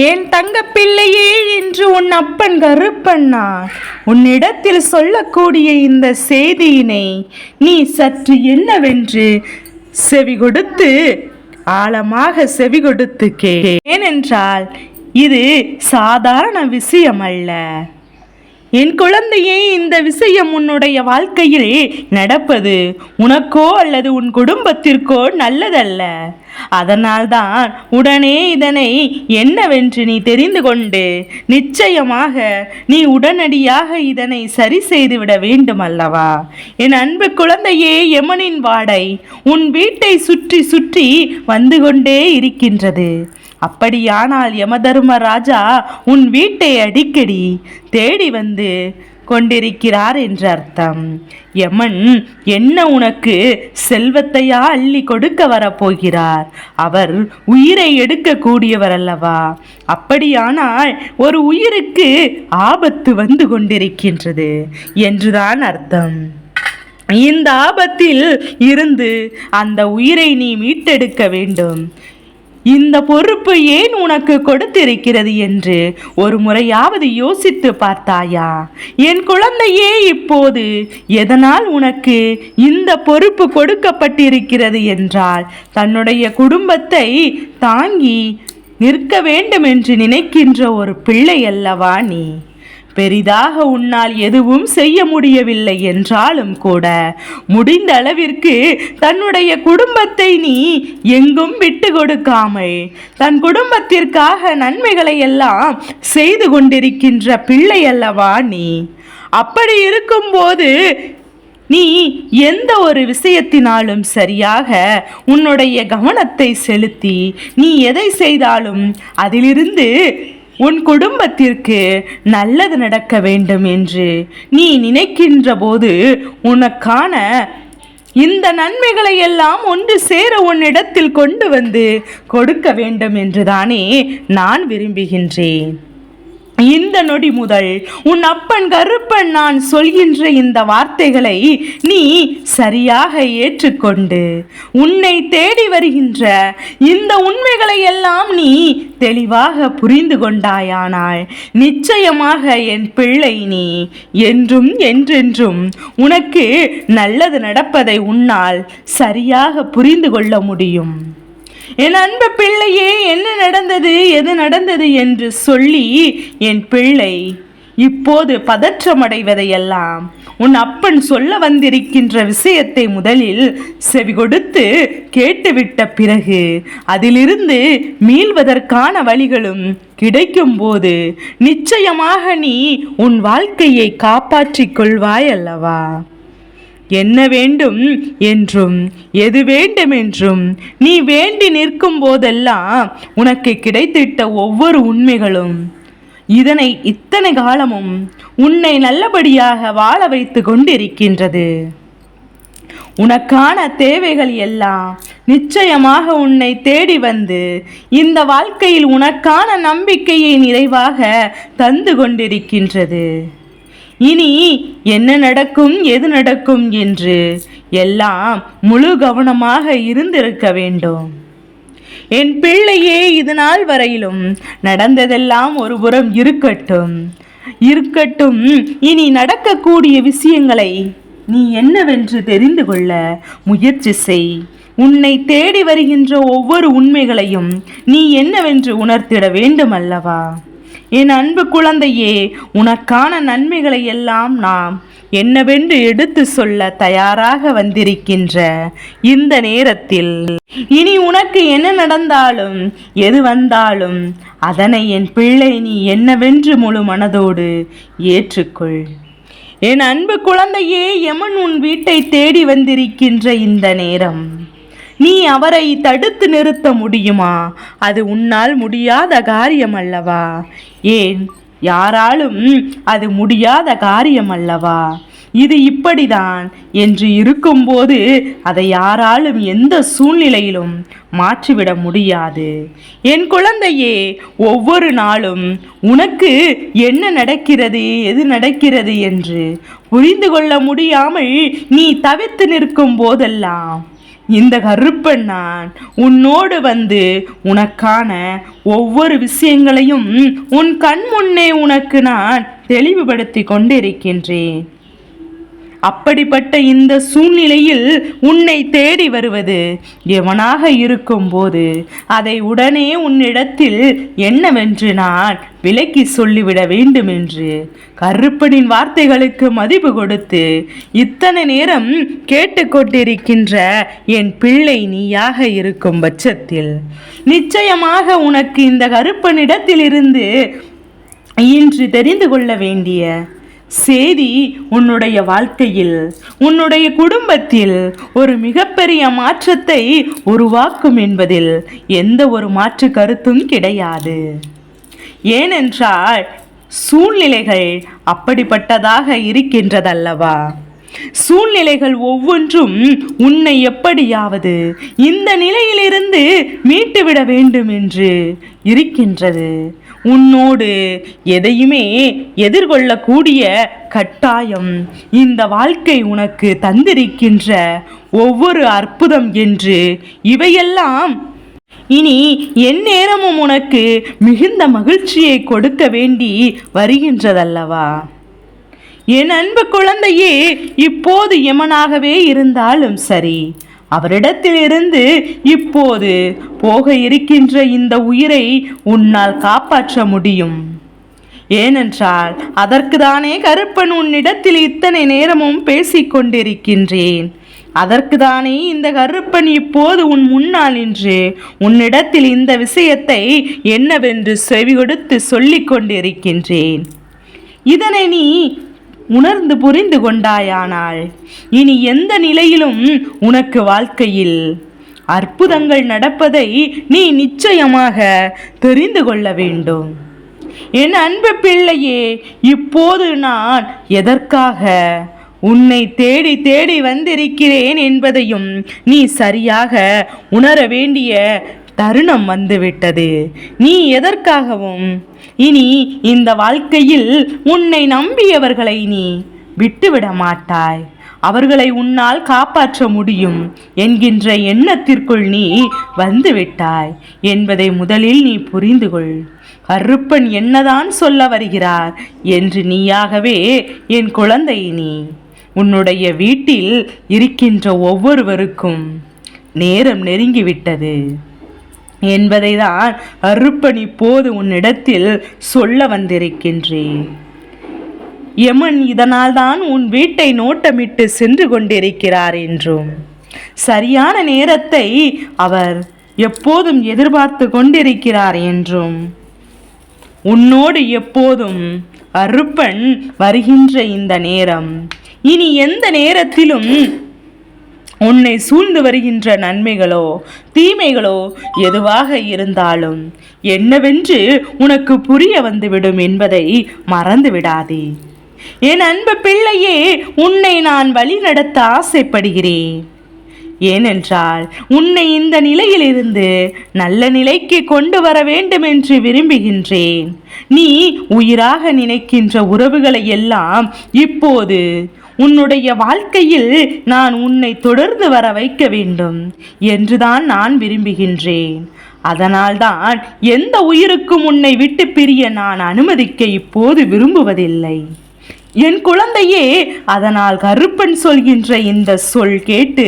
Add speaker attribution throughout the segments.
Speaker 1: என் தங்க பிள்ளையே என்று உன் அப்பன் கருப்பண்ணா உன்னிடத்தில் சொல்லக்கூடிய இந்த செய்தியினை நீ சற்று என்னவென்று செவி கொடுத்து ஆழமாக செவி கொடுத்து கே. ஏனென்றால் இது சாதாரண விஷயம் அல்ல என் குழந்தையே இந்த விஷயம் உன்னுடைய வாழ்க்கையில் நடப்பது உனக்கோ அல்லது உன் குடும்பத்திற்கோ நல்லதல்ல. அதனால்தான் உடனே இதனை என்னவென்று நீ தெரிந்து கொண்டு நிச்சயமாக நீ உடனடியாக இதனை சரி செய்துவிட வேண்டும் அல்லவா என் அன்பு குழந்தையே யமனின் வாடை உன் வீட்டை சுற்றி சுற்றி வந்து கொண்டே இருக்கின்றது. அப்படியானால் யமதர்மராஜா உன் வீட்டை அடிக்கடி தேடி வந்து கொண்டிருக்கிறார் என்று அர்த்தம். யமன் என்ன உனக்கு செல்வத்தையா அள்ளி கொடுக்க வரப்போகிறார்? அவர் உயிரை எடுக்கக்கூடியவர் அல்லவா? அப்படியானால் ஒரு உயிருக்கு ஆபத்து வந்து கொண்டிருக்கின்றது என்றுதான் அர்த்தம். இந்த ஆபத்தில் இருந்து அந்த உயிரை நீ மீட்டெடுக்க வேண்டும். இந்த பொறுப்பு ஏன் உனக்கு கொடுத்திருக்கிறது என்று ஒரு முறையாவது யோசித்து பார்த்தாயா? என் குழந்தையே இப்போது எதனால் உனக்கு இந்த பொறுப்பு கொடுக்கப்பட்டிருக்கிறது என்றால் தன்னுடைய குடும்பத்தை தாங்கி நிற்க வேண்டும் என்று நினைக்கின்ற ஒரு பிள்ளை அல்லவா நீ? பெரிதாக உன்னால் எதுவும் செய்ய முடியவில்லை என்றாலும் கூட முடிந்த அளவிற்கு தன்னுடைய குடும்பத்தை நீ எங்கும் விட்டு கொடுக்காமல் தன் குடும்பத்திற்காக நன்மைகளை எல்லாம் செய்து கொண்டிருக்கின்ற பிள்ளை அல்லவா நீ? அப்படி இருக்கும்போது நீ எந்த ஒரு விஷயத்தினாலும் சரியாக உன்னுடைய கவனத்தை செலுத்தி நீ எதை செய்தாலும் அதிலிருந்து உன் குடும்பத்திற்கு நல்லது நடக்க வேண்டும் என்று நீ நினைக்கின்ற போது உனக்கான இந்த நன்மைகளை எல்லாம் ஒன்று சேர உன்னிடத்தில் கொண்டு வந்து கொடுக்க வேண்டும் என்றுதானே நான் விரும்புகின்றேன். இந்த நொடி முதல் உன் அப்பன் கருப்பன் நான் சொல்கின்ற இந்த வார்த்தைகளை நீ சரியாக ஏற்றுக்கொண்டு உன்னை தேடி வருகின்ற இந்த உண்மைகளை எல்லாம் நீ தெளிவாக புரிந்து கொண்டாயானால் நிச்சயமாக என் பிள்ளை நீ என்றும் என்றென்றும் உனக்கு நல்லது நடப்பதை உன்னால் சரியாக புரிந்து கொள்ள முடியும். என் அன்பு பிள்ளையே என்ன நடந்தது எது நடந்தது என்று சொல்லி என் பிள்ளை இப்போது பதற்றமடைவதையெல்லாம் உன் அப்பன் சொல்ல வந்திருக்கின்ற விஷயத்தை முதலில் செவி கொடுத்து கேட்டுவிட்ட பிறகு அதிலிருந்து மீள்வதற்கான வழிகளும் கிடைக்கும்போது நிச்சயமாக நீ உன் வாழ்க்கையை காப்பாற்றிக் கொள்வாய் அல்லவா என்ன வேண்டும் என்றும் எது வேண்டும் என்றும் நீ வேண்டி நிற்கும் போதெல்லாம் உனக்கு கிடைத்திட்ட ஒவ்வொரு உண்மைகளும். இதனை இத்தனை காலமும் உன்னை நல்லபடியாக வாழ வைத்து கொண்டிருக்கின்றது. உனக்கான தேவைகள் எல்லாம் நிச்சயமாக உன்னை தேடி வந்து இந்த வாழ்க்கையில் உனக்கான நம்பிக்கையை நிறைவாக தந்து கொண்டிருக்கின்றது. இனி என்ன நடக்கும் எது நடக்கும் என்று எல்லாம் முழு கவனமாக இருந்திருக்க வேண்டும். என் பிள்ளையே இது நாள் வரையிலும் நடந்ததெல்லாம் ஒருபுறம் இருக்கட்டும். இருக்கட்டும் இனி நடக்கக்கூடிய விஷயங்களை நீ என்னவென்று தெரிந்து கொள்ள முயற்சி செய். உன்னை தேடி வருகின்ற ஒவ்வொரு உண்மைகளையும் நீ என்னவென்று உணர்த்திட வேண்டும் அல்லவா என் அன்பு குழந்தையே உனக்கான நன்மைகளை எல்லாம் நாம் என்னவென்று எடுத்து சொல்ல தயாராக வந்திருக்கின்ற இந்த நேரத்தில் இனி உனக்கு என்ன நடந்தாலும் எது வந்தாலும் அதனை என் பிள்ளை நீ என்னவென்று முழு மனதோடு ஏற்றுக்கொள். என் அன்பு குழந்தையே எமன் உன் வீட்டை தேடி வந்திருக்கின்ற இந்த நேரம். நீ அவரை தடுத்து நிறுத்த முடியுமா? அது உன்னால் முடியாத காரியம் அல்லவா ஏன்? யாராலும் அது முடியாத காரியம் அல்லவா இது இப்படிதான் என்று இருக்கும்போது அதை யாராலும் எந்த சூழ்நிலையிலும் மாற்றிவிட முடியாது. என் குழந்தையே ஒவ்வொரு நாளும் உனக்கு என்ன நடக்கிறது எது நடக்கிறது என்று புரிந்து கொள்ள முடியாமல் நீ தவித்து நிற்கும் போதெல்லாம் இந்த கருப்பன் நான். உன்னோடு வந்து உனக்கான ஒவ்வொரு விஷயங்களையும் உன் கண் முன்னே உனக்கு நான் தெளிவுபடுத்தி கொண்டிருக்கின்றேன். அப்படிப்பட்ட இந்த சூழ்நிலையில் உன்னை தேடி வருவது எவனாக இருக்கும்போது அதை உடனே உன்னிடத்தில் என்னவென்று நான் விலக்கி சொல்லிவிட வேண்டும் என்று கருப்பனின் வார்த்தைகளுக்கு மதிப்பு கொடுத்து இத்தனை நேரம் கேட்டுக்கொண்டிருக்கின்ற என் பிள்ளை நீயாக இருக்கும் பட்சத்தில் நிச்சயமாக உனக்கு இந்த கருப்பனிடத்திலிருந்து இன்று தெரிந்து கொள்ள வேண்டிய சேதி உன்னுடைய வாழ்க்கையில் உன்னுடைய குடும்பத்தில் ஒரு மிகப்பெரிய மாற்றத்தை உருவாக்கும் என்பதில் எந்த ஒரு மாற்று கருத்தும் கிடையாது. ஏனென்றால் சூழ்நிலைகள் அப்படிப்பட்டதாக இருக்கின்றதல்லவா? சூழ்நிலைகள் ஒவ்வொன்றும் உன்னை எப்படியாவது இந்த நிலையிலிருந்து மீட்டுவிட வேண்டும் என்று இருக்கின்றது. உன்னோடு எதையுமே எதிர்கொள்ளக்கூடிய கட்டாயம் இந்த வாழ்க்கை உனக்கு தந்திருக்கின்ற ஒவ்வொரு அற்புதம் என்று இவையெல்லாம். இனி என் நேரமும் உனக்கு மிகுந்த மகிழ்ச்சியை கொடுக்க வேண்டி வருகின்றதல்லவா? என் அன்பு குழந்தையே இப்போது எமனாகவே இருந்தாலும் சரி. அவரிடத்திலிருந்து இப்போது போக இருக்கின்ற இந்த உயிரை உன்னால் காப்பாற்ற முடியும். ஏனென்றால் அதற்கு தானே கருப்பன் உன்னிடத்தில் இத்தனை நேரமும் பேசிக்கொண்டிருக்கின்றேன். அதற்கு தானே இந்த கருப்பன் இப்போது உன் முன்னால் நின்று உன்னிடத்தில் இந்த விஷயத்தை என்னவென்று செவி கொடுத்து சொல்லிக் கொண்டிருக்கின்றேன் இதனை நீ உணர்ந்து புரிந்து கொண்டாயானால் இனி எந்த நிலையிலும் உனக்கு வாழ்க்கையில் அற்புதங்கள் நடப்பதை நீ நிச்சயமாக தெரிந்து கொள்ள வேண்டும். என் அன்பு பிள்ளையே இப்போது நான் எதற்காக உன்னை தேடி தேடி வந்திருக்கிறேன் என்பதையும் நீ சரியாக உணர வேண்டிய தருணம் வந்துவிட்டது. நீ எதற்காகவும் இனி இந்த வாழ்க்கையில் உன்னை நம்பியவர்களை நீ விட்டுவிட மாட்டாய். அவர்களை உன்னால் காப்பாற்ற முடியும் என்கின்ற எண்ணத்திற்குள் நீ வந்துவிட்டாய் என்பதை முதலில் நீ புரிந்து கொள். கருப்பன் என்னதான் சொல்ல வருகிறார் என்று நீயாகவே என் குழந்தை நீ. உன்னுடைய வீட்டில் இருக்கின்ற ஒவ்வொருவருக்கும் நேரம் நெருங்கிவிட்டது. என்பதை தான் அருப்பன் இப்போது உன்னிடத்தில் சொல்ல வந்திருக்கின்றேன். யமன் இதனால் தான் உன் வீட்டை நோட்டமிட்டு சென்று கொண்டிருக்கிறார் என்றும் சரியான நேரத்தை அவர் எப்போதும் எதிர்பார்த்து கொண்டிருக்கிறார் என்றும் உன்னோடு எப்போதும் அருப்பன் வருகின்ற இந்த நேரம். இனி எந்த நேரத்திலும் உன்னை சூழ்ந்து வருகின்ற நன்மைகளோ தீமைகளோ எதுவாக இருந்தாலும் என்னவென்று உனக்கு புரிய வந்துவிடும் என்பதை மறந்து விடாதே. என் அன்பு பிள்ளையே உன்னை நான் வழி நடத்த ஆசைப்படுகிறேன். ஏனென்றால் உன்னை இந்த நிலையிலிருந்து நல்ல நிலைக்கு கொண்டு வர வேண்டும் என்று விரும்புகின்றேன். நீ உயிராக நினைக்கின்ற உறவுகளை எல்லாம் இப்போது உன்னுடைய வாழ்க்கையில் நான் உன்னை தொடர்ந்து வர வைக்க வேண்டும் என்றுதான் நான் விரும்புகின்றேன். அதனால்தான் எந்த உயிருக்கும் உன்னை விட்டு பிரிய நான் அனுமதிக்க இப்போது விரும்புவதில்லை. என் குழந்தையே அதனால் கருப்பன் சொல்கின்ற இந்த சொல் கேட்டு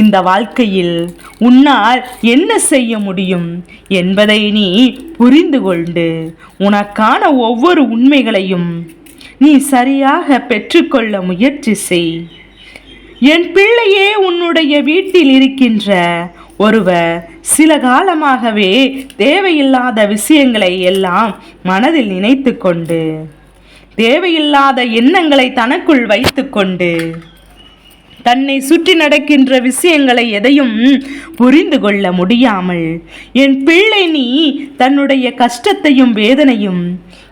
Speaker 1: இந்த வாழ்க்கையில் உன்னால் என்ன செய்ய முடியும் என்பதை நீ புரிந்து கொண்டு உனக்கான ஒவ்வொரு உண்மைகளையும் நீ சரியாக பெற்றுக்கொள்ள முயற்சி செய். என் பிள்ளையே உன்னுடைய வீட்டில் இருக்கின்ற ஒருவர் சில காலமாகவே தேவையில்லாத விஷயங்களை எல்லாம் மனதில் நினைத்து கொண்டு தேவையில்லாத எண்ணங்களை தனக்குள் வைத்துக்கொண்டு தன்னை சுற்றி நடக்கின்ற விஷயங்களை எதையும் புரிந்து கொள்ள முடியாமல் என் பிள்ளை நீ தன்னுடைய கஷ்டத்தையும் வேதனையும்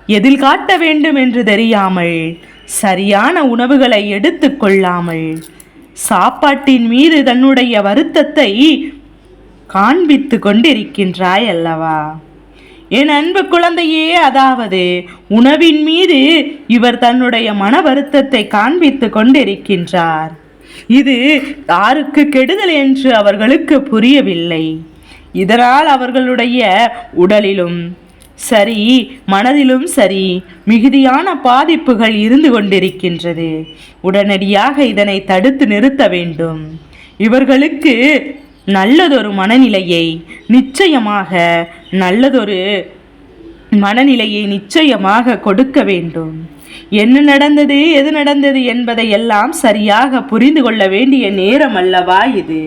Speaker 1: எதில் காட்ட வேண்டும் என்று தெரியாமல் சரியான உணவுகளை எடுத்துக்கொள்ளாமல் சாப்பாட்டின் மீது தன்னுடைய வருத்தத்தை காண்பித்து கொண்டிருக்கின்றாய் அல்லவா? என் அன்பு குழந்தையே அதாவது உணவின் மீது இவர் தன்னுடைய மன வருத்தத்தை காண்பித்து கொண்டிருக்கின்றார். இது யாருக்கு கெடுதல் என்று அவர்களுக்கு புரியவில்லை. இதனால் அவர்களுடைய உடலிலும் சரி மனதிலும் சரி மிகுதியான பாதிப்புகள் இருந்து கொண்டிருக்கின்றது. உடனடியாக இதனை தடுத்து நிறுத்த வேண்டும். இவர்களுக்கு நல்லதொரு மனநிலையை நிச்சயமாக நல்லதொரு மனநிலையை நிச்சயமாக கொடுக்க வேண்டும். என்ன நடந்தது எது நடந்தது என்பதை எல்லாம் சரியாக புரிந்து கொள்ள வேண்டிய நேரம் அல்லவா இது?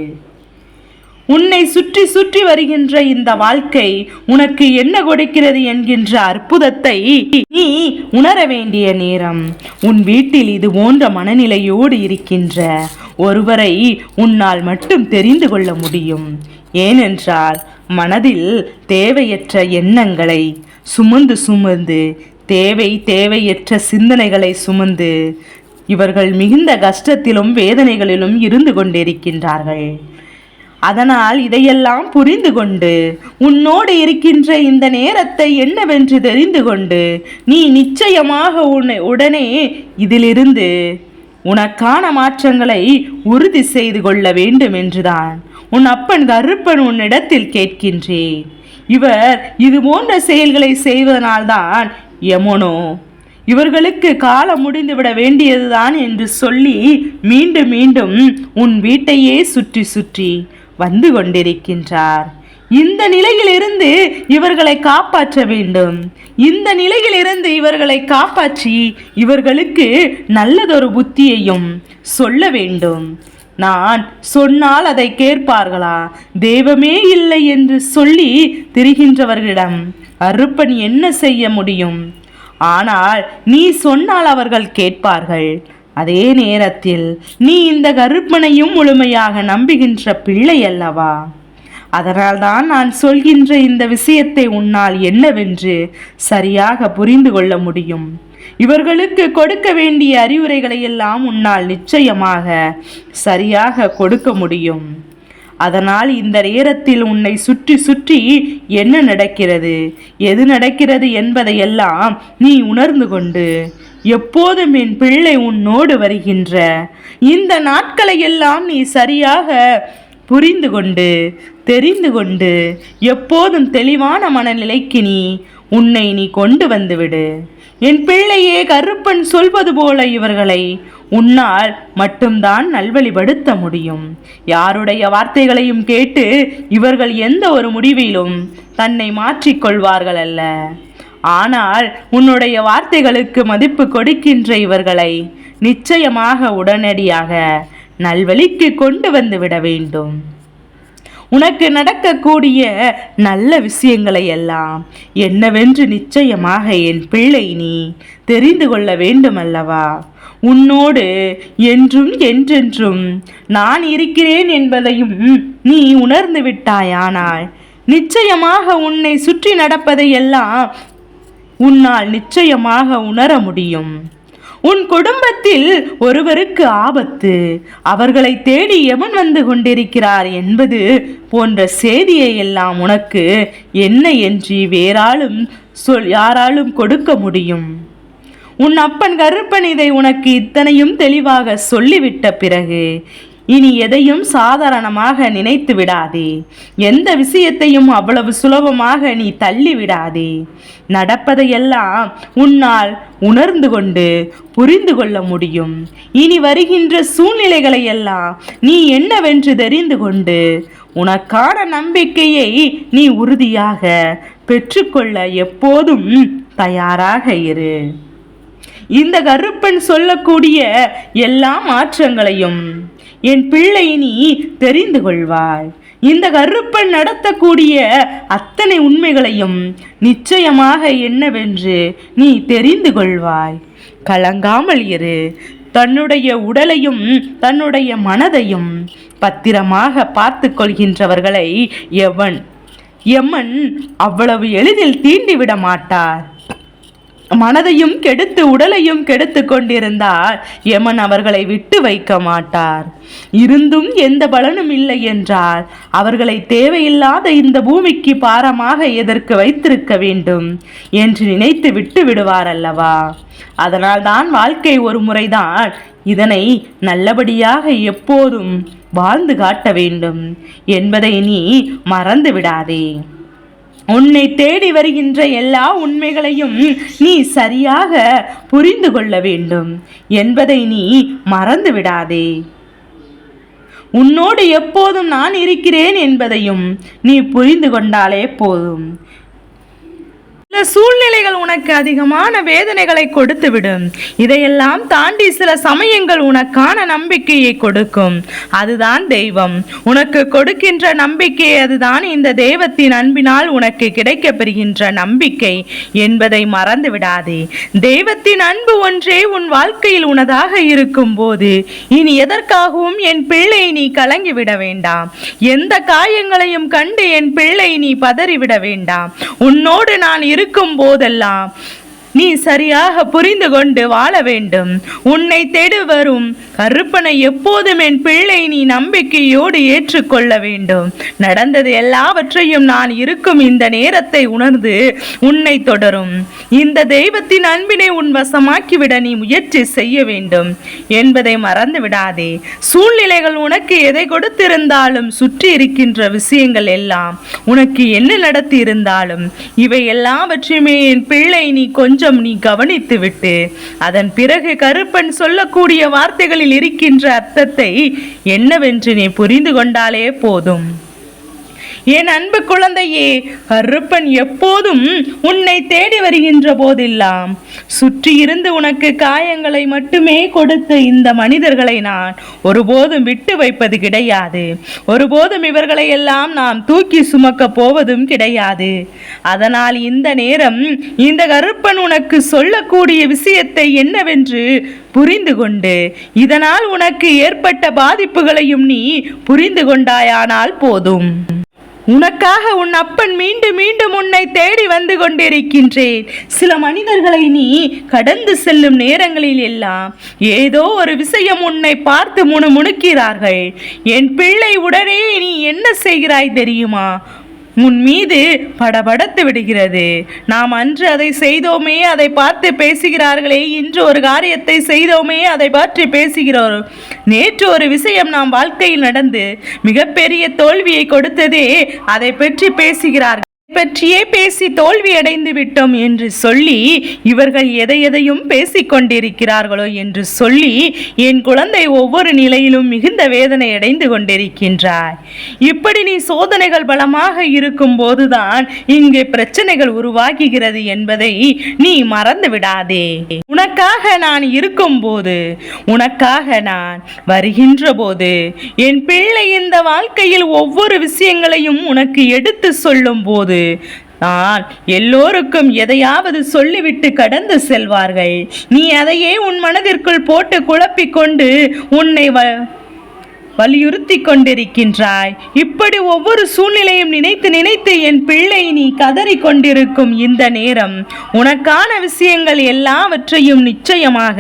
Speaker 1: உன்னை சுற்றி சுற்றி வருகின்ற இந்த வாழ்க்கை உனக்கு என்ன கொடுக்கிறது என்கின்ற அற்புதத்தை நீ உணர வேண்டிய நேரம். உன் வீட்டில் இது போன்ற மனநிலையோடு இருக்கின்ற ஒருவரை உன்னால் மட்டும் தெரிந்து கொள்ள முடியும். ஏனென்றால் மனதில் தேவையற்ற எண்ணங்களை சுமந்து சுமந்து தேவை தேவையற்ற சிந்தனைகளை சுமந்து இவர்கள் மிகுந்த கஷ்டத்திலும் வேதனைகளிலும் இருந்து கொண்டிருக்கின்றார்கள். அதனால் இதையெல்லாம் புரிந்து கொண்டு உன்னோடு இருக்கின்ற இந்த நேரத்தை என்னவென்று தெரிந்து கொண்டு நீ நிச்சயமாக உன்னை உடனே இதிலிருந்து உனக்கான மாற்றங்களை உறுதி செய்து கொள்ள வேண்டும் என்றுதான் உன் அப்பன் கருப்பன் உன்னிடத்தில் கேட்கின்றேன். இவர் இது போன்ற செயல்களை செய்வதனால்தான் யமுனோ இவர்களுக்கு காலம் முடிந்துவிட வேண்டியதுதான் என்று சொல்லி மீண்டும் மீண்டும் உன் வீட்டையே சுற்றி சுற்றி வந்து கொண்டிருக்கின்றார். இந்த நிலையிலிருந்து இவர்களை காப்பாற்ற வேண்டும். இந்த நிலையிலிருந்து இவர்களை காப்பாற்றி இவர்களுக்கு நல்லதொரு புத்தியையும் சொல்ல வேண்டும். நான் சொன்னால் அதை கேட்பார்களா? தெய்வமே இல்லை என்று சொல்லி திரிகின்றவர்களிடம் அருப்பன் என்ன செய்ய முடியும்? ஆனால் நீ சொன்னால் அவர்கள் கேட்பார்கள். அதே நேரத்தில் நீ இந்த கருப்பனையும் முழுமையாக நம்புகின்ற பிள்ளை அல்லவா? அதனால்தான் நான் சொல்கின்ற இந்த விஷயத்தை உன்னால் என்னவென்று சரியாக புரிந்து கொள்ள முடியும். இவர்களுக்கு கொடுக்க வேண்டிய அறிவுரைகளை எல்லாம் உன்னால் நிச்சயமாக சரியாக கொடுக்க முடியும். அதனால் இந்த நேரத்தில் உன்னை சுற்றி சுற்றி என்ன நடக்கிறது? எது நடக்கிறது என்பதையெல்லாம் நீ உணர்ந்து கொண்டு எப்போதும் என் பிள்ளை உன்னோடு வருகின்ற இந்த நாட்களை எல்லாம் நீ சரியாக புரிந்து கொண்டு தெரிந்து கொண்டு எப்போதும் தெளிவான மனநிலைக்கு நீ உன்னை நீ கொண்டு வந்துவிடு என் பிள்ளையே கருப்பன் சொல்வது போல இவர்களை உன்னால் மட்டும்தான் நல்வழிப்படுத்த முடியும். யாருடைய வார்த்தைகளையும் கேட்டு இவர்கள் எந்த ஒரு முடிவிலும் தன்னை மாற்றிக்கொள்வார்கள் அல்ல ஆனால் உன்னுடைய வார்த்தைகளுக்கு மதிப்பு கொடுக்கின்ற இவர்களை நிச்சயமாக உடனடியாக நல்வழிக்கு கொண்டு வந்து விட வேண்டும். உனக்கு நடக்கக்கூடிய நல்ல விஷயங்களை எல்லாம் என்னவென்று நிச்சயமாக என் பிள்ளை நீ தெரிந்து கொள்ள வேண்டும் அல்லவா உன்னோடு என்றும் என்றென்றும் நான் இருக்கிறேன் என்பதையும் நீ உணர்ந்து விட்டாயானாய் நிச்சயமாக உன்னை சுற்றி நடப்பதையெல்லாம் உன்னால் நிச்சயமாக உணர முடியும். உன் குடும்பத்தில் ஒருவருக்கு ஆபத்து. அவர்களை தேடி எவன் வந்து கொண்டிருக்கிறார் என்பது போன்ற செய்தியை எல்லாம் உனக்கு என்ன என்று வேறாலும் சொல் யாராலும் கொடுக்க முடியும். உன் அப்பன் கருப்பன் இதை உனக்கு இத்தனையும் தெளிவாக சொல்லிவிட்ட பிறகு இனி எதையும் சாதாரணமாக நினைத்து விடாதே. எந்த விஷயத்தையும் அவ்வளவு சுலபமாக நீ தள்ளி விடாதே. நடப்பதையெல்லாம் உன்னால் உணர்ந்து கொண்டு புரிந்து கொள்ள முடியும். இனி வருகின்ற சூழ்நிலைகளை எல்லாம் நீ என்னவென்று தெரிந்து கொண்டு உனக்கான நம்பிக்கையை நீ உறுதியாக பெற்றுக்கொள்ள எப்போதும் தயாராக இரு. இந்த கருப்பன் சொல்லக்கூடிய எல்லா மாற்றங்களையும் என் பிள்ளை நீ தெரிந்து கொள்வாய். இந்த கருப்பன் நடத்தக்கூடிய அத்தனை உண்மைகளையும் நிச்சயமாக என்னவென்று நீ தெரிந்து கொள்வாய். கலங்காமல் இரு. தன்னுடைய உடலையும் தன்னுடைய மனதையும் பத்திரமாக பார்த்து கொள்கின்றவர்களை எவன்? எம்மன் அவ்வளவு எளிதில் தீண்டிவிட மாட்டார். மனதையும் கெடுத்து உடலையும் கெடுத்து கொண்டிருந்தால் யமன் அவர்களை விட்டு வைக்க மாட்டார். இருந்தும் எந்த பலனும் இல்லை என்றால் அவர்களை தேவையில்லாத இந்த பூமிக்கு பாரமாக எதற்கு வைத்திருக்க வேண்டும் என்று நினைத்து விட்டு விடுவார் அல்லவா? அதனால்தான் வாழ்க்கை ஒரு முறைதான் இதனை நல்லபடியாக எப்போதும் வாழ்ந்து காட்ட வேண்டும் என்பதை நீ மறந்து விடாதே. உன்னை தேடி வருகின்ற எல்லா உண்மைகளையும் நீ சரியாக புரிந்து கொள்ள வேண்டும் என்பதை நீ மறந்து விடாதே. உன்னோடு எப்போதும் நான் இருக்கிறேன் என்பதையும் நீ புரிந்து கொண்டாலே போதும். சில சூழ்நிலைகள் உனக்கு அதிகமான வேதனைகளை கொடுத்துவிடும். இதையெல்லாம் தாண்டி சில சமயங்கள் உனக்கான நம்பிக்கையை கொடுக்கும். அதுதான் தெய்வம். உனக்கு கொடுக்கின்ற நம்பிக்கை அதுதான். இந்த தெய்வத்தின் அன்பினால் உனக்கு கிடைக்கப்பெறுகின்ற நம்பிக்கை என்பதை மறந்து விடாதே தெய்வத்தின் அன்பு ஒன்றே உன் வாழ்க்கையில் உனதாக இருக்கும் போது இனி எதற்காகவும் என் பிள்ளை நீ கலங்கிவிட வேண்டாம். எந்த காயங்களையும் கண்டு என் பிள்ளை நீ பதறிவிட வேண்டாம். உன்னோடு நான் இருக்கும் போதெல்லாம் நீ சரியாக புரிந்து கொண்டு வாழ வேண்டும். உன்னை தேடி வரும் கருப்பனை எப்போதும் என் பிள்ளை நீ நம்பிக்கையோடு ஏற்றுக்கொள்ள வேண்டும். நடந்தது எல்லாவற்றையும் நான் இருக்கும் இந்த நேரத்தை உணர்ந்து உன்னை தொடரும். இந்த தெய்வத்தின் அன்பினை உன் வசமாக்கிவிட நீ முயற்சி செய்ய வேண்டும். என்பதை மறந்து விடாதே. சூழ்நிலைகள் உனக்கு எதை கொடுத்திருந்தாலும் சுற்றி இருக்கின்ற விஷயங்கள் எல்லாம் உனக்கு என்ன நடத்தி இருந்தாலும் இவை எல்லாவற்றையுமே என் பிள்ளை நீ கொஞ்சம் நீ கவனித்துவிட்டு அதன் பிறகு கருப்பன் சொல்லக்கூடிய வார்த்தைகளில் இருக்கின்ற அர்த்தத்தை என்னவென்று நீ புரிந்து கொண்டாலே போதும். என் அன்பு குழந்தையே கருப்பன் எப்போதும் உன்னை தேடி வருகின்ற போதெல்லாம் சுற்றி இருந்து உனக்கு காயங்களை மட்டுமே கொடுத்த இந்த மனிதர்களை நான் ஒருபோதும் விட்டு வைப்பது கிடையாது. ஒருபோதும் இவர்களை எல்லாம் நாம் தூக்கி சுமக்க போவதும் கிடையாது. அதனால் இந்த நேரம் இந்த கருப்பன் உனக்கு சொல்லக்கூடிய விஷயத்தை என்னவென்று புரிந்து கொண்டு இதனால் உனக்கு ஏற்பட்ட பாதிப்புகளையும் நீ புரிந்து கொண்டாயானால் போதும். உனக்காக உன் அப்பன் மீண்டும் மீண்டும் உன்னை தேடி வந்து கொண்டிருக்கின்றேன். சில மனிதர்களை நீ கடந்து செல்லும் நேரங்களில் எல்லாம் ஏதோ ஒரு விஷயம் உன்னை பார்த்து முணுமுணுக்கிறார்கள். என் பிள்ளை உடனே நீ என்ன செய்கிறாய் தெரியுமா? உன் மீது படபடத்து விடுகிறது. நாம் அன்று அதை செய்தோமே அதை பார்த்து பேசுகிறார்களே. இன்று ஒரு காரியத்தை செய்தோமே அதை பற்றி பேசுகிறோம். நேற்று ஒரு விஷயம் நாம் வாழ்க்கையில் நடந்து மிகப்பெரிய தோல்வியை கொடுத்ததே அதை பற்றி பேசுகிறார்கள். பற்றியே பேசி தோல்வியடைந்து விட்டோம் என்று சொல்லி இவர்கள் எதை எதையும் பேசிக் கொண்டிருக்கிறார்களோ என்று சொல்லி என் குழந்தை ஒவ்வொரு நிலையிலும் மிகுந்த வேதனை அடைந்து கொண்டிருக்கின்றாய். இப்படி நீ சோதனைகள் பலமாக இருக்கும் போதுதான் இங்கே பிரச்சனைகள் உருவாகுகிறது என்பதை நீ மறந்து விடாதே. உனக்காக நான் இருக்கும்போது உனக்காக நான் வருகின்ற போது என் பிள்ளை இந்த வாழ்க்கையில் ஒவ்வொரு விஷயங்களையும் உனக்கு எடுத்து சொல்லும் போது நான் எல்லோருக்கும் எதையாவது சொல்லிவிட்டு கடந்து செல்வார்கள். நீ அதையே உன் மனதிற்குள் போட்டு குழப்பிக்கொண்டு உன்னை வ வலியுறுத்தி கொண்டிருக்கின்றாய் இப்படி ஒவ்வொரு சூழ்நிலையும் நினைத்து நினைத்து என் பிள்ளை நீ கதறி கொண்டிருக்கும் இந்த நேரம் உனக்கான விஷயங்கள் எல்லாவற்றையும் நிச்சயமாக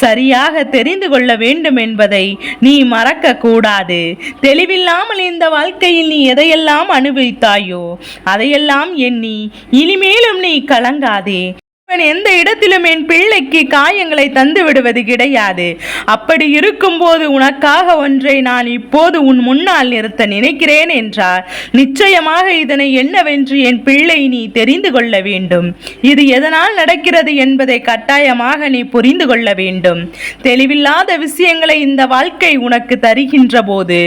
Speaker 1: சரியாக தெரிந்து கொள்ள வேண்டும் என்பதை நீ மறக்க கூடாது தெளிவில்லாமல் இந்த வாழ்க்கையில் நீ எதையெல்லாம் அனுபவித்தாயோ அதையெல்லாம் எண்ணி இனிமேலும் நீ கலங்காதே. எந்த இடத்திலும் என் பிள்ளைக்கு காயங்களை தந்து விடுவது கிடையாது. அப்படி இருக்கும்போது உனக்காக ஒன்றை நான் இப்போது உன் முன்னால் நிறுத்த நினைக்கிறேன் என்றார். நிச்சயமாக இதனை என்னவென்று என் பிள்ளை நீ தெரிந்து கொள்ள வேண்டும். இது எதனால் நடக்கிறது என்பதை கட்டாயமாக நீ புரிந்து கொள்ள வேண்டும். தெளிவில்லாத விஷயங்களை இந்த வாழ்க்கை உனக்கு தருகின்ற போது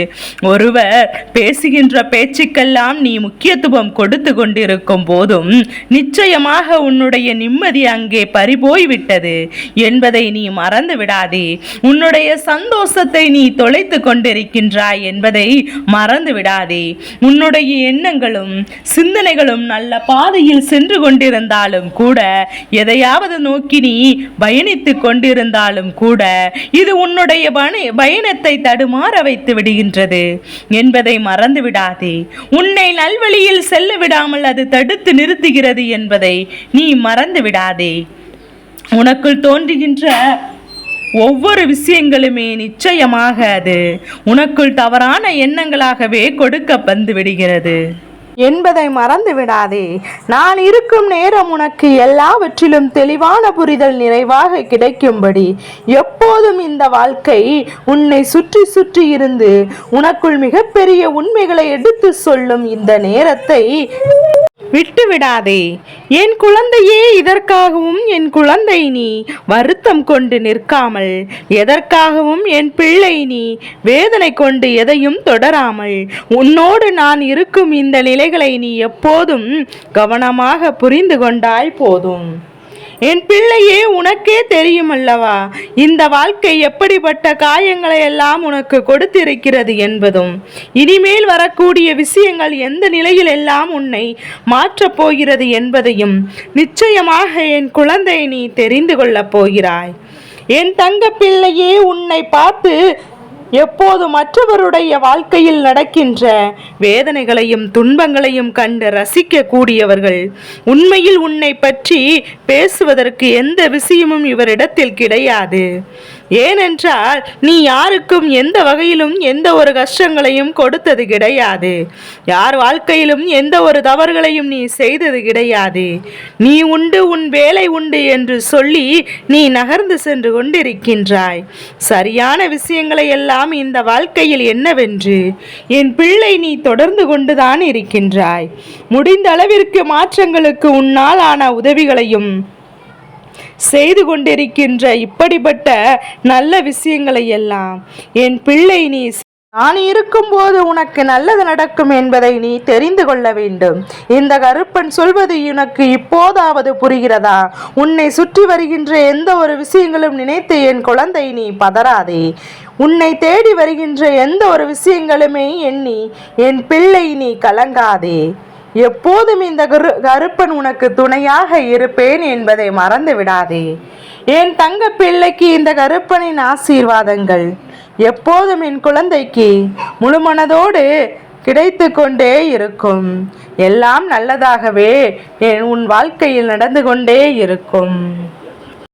Speaker 1: ஒருவர் பேசுகின்ற பேச்சுக்கெல்லாம் நீ முக்கியத்துவம் கொடுத்து கொண்டிருக்கும் போதும் நிச்சயமாக உன்னுடைய நிம்மதி அங்கே பறிபோய் விட்டது என்பதை நீ மறந்து விடாதே உன்னுடைய சந்தோஷத்தை நீ தொலைத்து கொண்டிருக்கின்றாய் என்பதை மறந்து விடாதே உன்னுடைய எண்ணங்களும் சிந்தனைகளும் நல்ல பாதையில் சென்று கொண்டிருந்தாலும் கூட எதையாவது நோக்கி நீ பயணித்து கொண்டிருந்தாலும் கூட இது உன்னுடைய பயணத்தை தடுமாற வைத்து விடுகின்றது என்பதை மறந்து விடாதே உன்னை நல்வழியில் செல்ல விடாமல் அது தடுத்து நிறுத்துகிறது என்பதை நீ மறந்து விடாதே உனக்குள் தோன்றுகின்ற ஒவ்வொரு விஷயங்களுமே நிச்சயமாக அது உனக்குள் தவறான எண்ணங்களாகவே கொடுக்க வந்து விடுகிறது.
Speaker 2: என்பதை மறந்து விடாதே. நான் இருக்கும் நேரம் உனக்கு எல்லாவற்றிலும் தெளிவான புரிதல் நிறைவாக கிடைக்கும்படி எப்போதும் இந்த வாழ்க்கை உன்னை சுற்றி சுற்றி இருந்து உனக்குள் மிகப்பெரிய உண்மைகளை எடுத்து சொல்லும் இந்த நேரத்தை விட்டு விடாதே என் குழந்தையே இதற்காகவும் என் குழந்தை நீ. வருத்தம் கொண்டு நிற்காமல் எதற்காகவும் என் பிள்ளை நீ. வேதனை கொண்டு எதையும் தொடராமல் உன்னோடு நான் இருக்கும் இந்த நிலைகளை நீ எப்போதும் கவனமாக புரிந்து கொண்டாய் போதும். என் பிள்ளையே உனக்கே தெரியும் அல்லவா இந்த வாழ்க்கை எப்படிப்பட்ட காயங்களை எல்லாம் உனக்கு கொடுத்திருக்கிறது என்பதும் இனிமேல் வரக்கூடிய விஷயங்கள் எந்த நிலையில் எல்லாம் உன்னை மாற்றப் போகிறது என்பதையும் நிச்சயமாக என் குழந்தை நீ தெரிந்து கொள்ளப் போகிறாய். என் தங்க பிள்ளையே உன்னை பார்த்து எப்போது மற்றவருடைய வாழ்க்கையில் நடக்கின்ற வேதனைகளையும் துன்பங்களையும் கண்டு ரசிக்க கூடியவர்கள் உண்மையில் உன்னை பற்றி பேசுவதற்கு எந்த விஷயமும் இவரிடத்தில் கிடையாது. ஏனென்றால் நீ யாருக்கும் எந்த வகையிலும் எந்த ஒரு கஷ்டங்களையும் கொடுத்தது கிடையாது. யார் வாழ்க்கையிலும் எந்த ஒரு தவறுகளையும் நீ செய்தது கிடையாது. நீ உண்டு உன் வேலை உண்டு என்று சொல்லி நீ நகர்ந்து சென்று கொண்டிருக்கின்றாய். சரியான விஷயங்களை எல்லாம் இந்த வாழ்க்கையில் என்னவென்று என் பிள்ளை நீ தொடர்ந்து கொண்டுதான் இருக்கின்றாய். முடிந்த அளவிற்கு மாற்றங்களுக்கு உன்னால் ஆன உதவிகளையும் செய்து கொண்டிருக்கின்ற இப்படிப்பட்ட நல்ல விஷயங்களை எல்லாம் என் பிள்ளை நீ நான் இருக்கும்போது உனக்கு நல்லது நடக்கும் என்பதை நீ தெரிந்து கொள்ள வேண்டும். இந்த கருப்பன் சொல்வது உனக்கு இப்போதாவது புரிகிறதா? உன்னை சுற்றி வருகின்ற எந்த ஒரு விஷயங்களும் நினைத்து என் குழந்தை நீ பதறாதே. உன்னை தேடி வருகின்ற எந்த ஒரு விஷயங்களுமே எண்ணி என் பிள்ளை நீ கலங்காதே. எப்போதும் இந்த கரு கருப்பன் உனக்கு துணையாக இருப்பேன் என்பதை மறந்து விடாதே என் தங்க பிள்ளைக்கு இந்த கருப்பனின் ஆசீர்வாதங்கள் எப்போதும் என் குழந்தைக்கு முழுமனதோடு கிடைத்து கொண்டே இருக்கும். எல்லாம் நல்லதாகவே என் உன் வாழ்க்கையில் நடந்து கொண்டே இருக்கும்.